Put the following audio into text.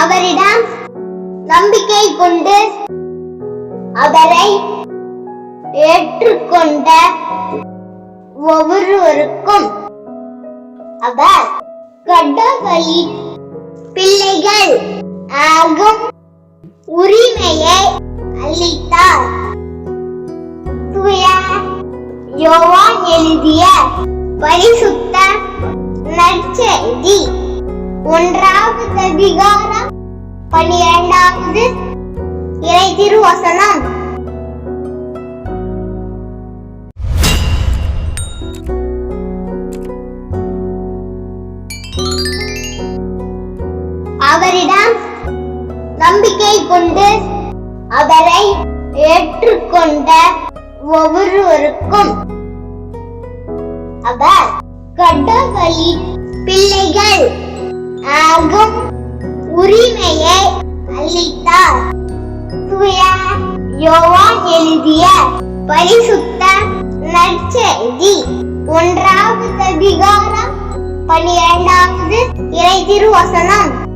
அவரிடம் நம்பிக்கை கொண்டு அவரை ஏற்றுக்கொண்ட ஒவ்வொருவருக்கும் அவர் கடவுளின் பிள்ளைகள் ஆகும் உரிமையை அளித்தார். யோவான் எழுதிய பரிசுத்த நற்செய்தி. ஒன்றாவது அதிகாரம் பனிரெண்டாவது இறை திருவசனம். அவரிடம் நம்பிக்கை கொண்டு அவரை ஏற்றுக்கொண்ட ஒவ்வொருவருக்கும் அவர் கடவுளின் பிள்ளைகள் ஆகும். உரிமையை அளித்தார். தூய யோவான் எழுதிய பரிசுத்த நற்செய்தி. ஒன்றாவது அதிகாரம் பனிரெண்டாவது இறை திருவசனம்.